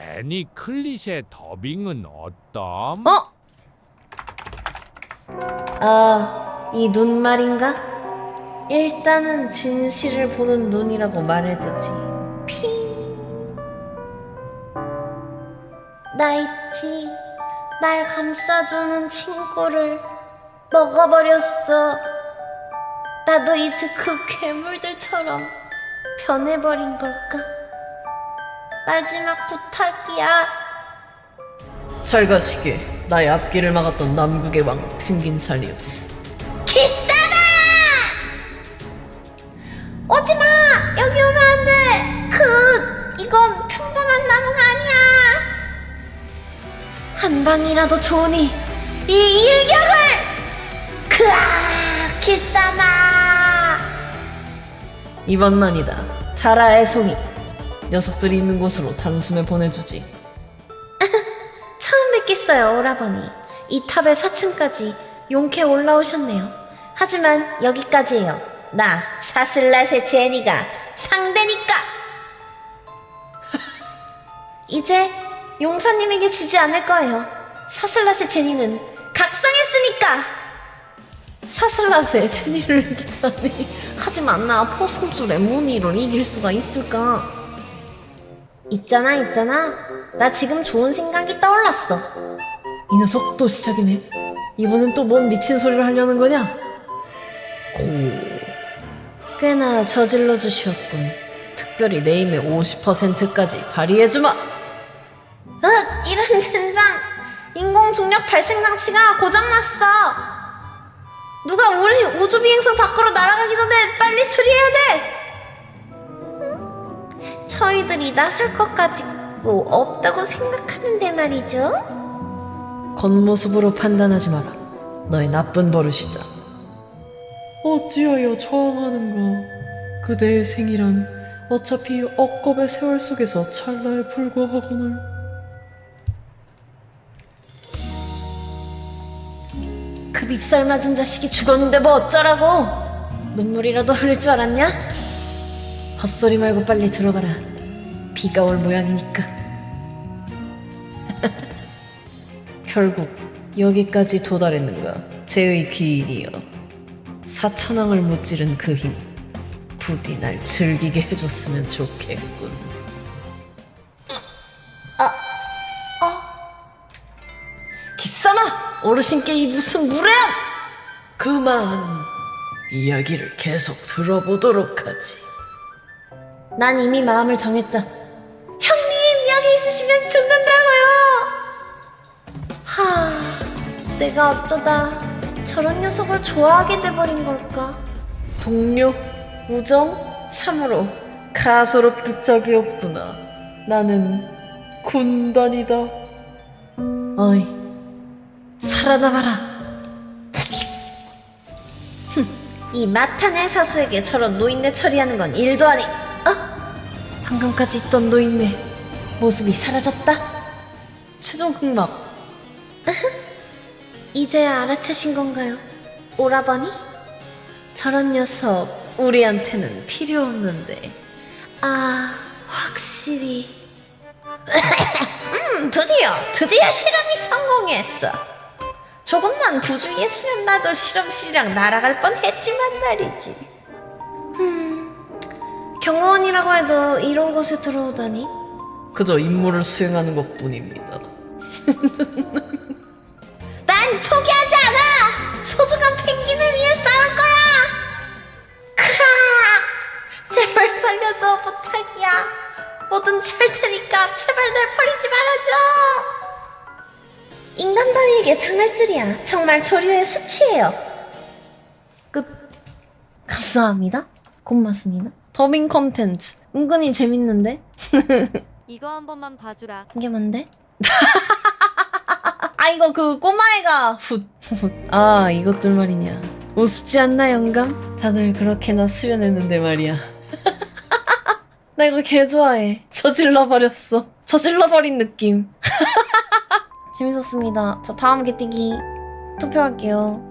애니 클리셰 더빙은 어떤? 어? 아, 이 눈 말인가? 일단은 진실을 보는 눈이라고 말해두지. 피. 나 있지. 날 감싸주는 친구를 먹어버렸어. 나도 이제 그 괴물들처럼 변해버린 걸까? 마지막 부탁이야. 잘 가시게 나의 앞길을 막았던 남국의 왕 펭귄 살리우스 비싸다! 오지마! 여기 오면 안 돼! 그, 이건 평범한 나무가 아니야! 한 방이라도 좋으니, 이 일격을! 크아! 기싸마! 이번만이다 타라의 송이 녀석들이 있는 곳으로 단숨에 보내주지 처음 뵙겠어요, 오라버니. 이 탑의 4층까지 용케 올라오셨네요. 하지만 여기까지예요. 나 사슬랏의 제니가 상대니까. 이제 용사님에게 지지 않을 거예요. 사슬랏의 제니는 각성했으니까. 사슬라스의 체니를 이기다니 하지만 나 포승줄의 무늬를 이길 수가 있을까 있잖아, 있잖아. 나 지금 좋은 생각이 떠올랐어. 이 녀석 또 시작이네 이번엔 또 뭔 미친 소리를 하려는 거냐 고 꽤나 저질러 주셨군 특별히 내 힘의 50%까지 발휘해주마 으, 이런 젠장! 인공 중력 발생 장치가 고장났어! 누가 우리 우주 비행선 밖으로 날아가기 전에 빨리 수리해야 돼! 음, 저희들이 나설 것까지 뭐 없다고 생각하는데 말이죠? 겉모습으로 판단하지 마라. 너의 나쁜 버릇이다. 어찌하여 저항하는가? 그대의 생이란 어차피 억겁의 세월 속에서 찰나에 불과하거늘. 그 밉살 맞은 자식이 죽었는데 뭐 어쩌라고! 눈물이라도 흘릴 줄 알았냐? 헛소리 말고 빨리 들어가라. 비가 올 모양이니까. 결국 여기까지 도달했는가? 제의 귀인이여. 사천왕을 무찌른 그 힘. 부디 날 즐기게 해줬으면 좋겠군. 기싸마! 어르신께 이 무슨 무례한! 그만! 이야기를 계속 들어보도록 하지. 난 이미 마음을 정했다. 형님, 여기 있으시면 죽는다고요! 하, 내가 어쩌다 저런 녀석을 좋아하게 돼버린 걸까? 동료, 우정, 참으로 가소롭기 짝이 없구나. 나는 군단이다. 어이, 살아남아라. 이 마타네 사수에게 저런 노인네 처리하는 건 일도 아니. 어? 방금까지 있던 노인네 모습이 사라졌다. 최종 흑막. 이제야 알아채신 건가요? 오라버니? 저런 녀석 우리한테는 필요 없는데. 아, 확실히. 음, 드디어, 드디어 실험이 성공했어. 조금만 부주의했으면 나도 실험실이랑 날아갈 뻔 했지만 말이지. 음, 경호원이라고 해도 이런 곳에 들어오다니. 그저 임무를 수행하는 것 뿐입니다. 난 포기하지 않아! 소중한 펭귄을 위해 싸울 거야! 크아! 제발 살려줘, 부탁이야. 뭐든지 할 테니까 제발 날 버리지 말아줘! 인간 따위에게 당할 줄이야. 정말 조류의 수치예요. 끝. 감사합니다. 고맙습니다. 더빙 컨텐츠. 은근히 재밌는데? 이거 한 번만 봐주라. 이게 뭔데? 아, 이거 그 꼬마애가 훗. 아, 이것들 말이냐. 우습지 않나, 영감? 다들 그렇게나 수련했는데 말이야. 나 이거 개 좋아해. 저질러버렸어. 저질러버린 느낌. 재밌었습니다. 저 다음 개띠기 투표할게요.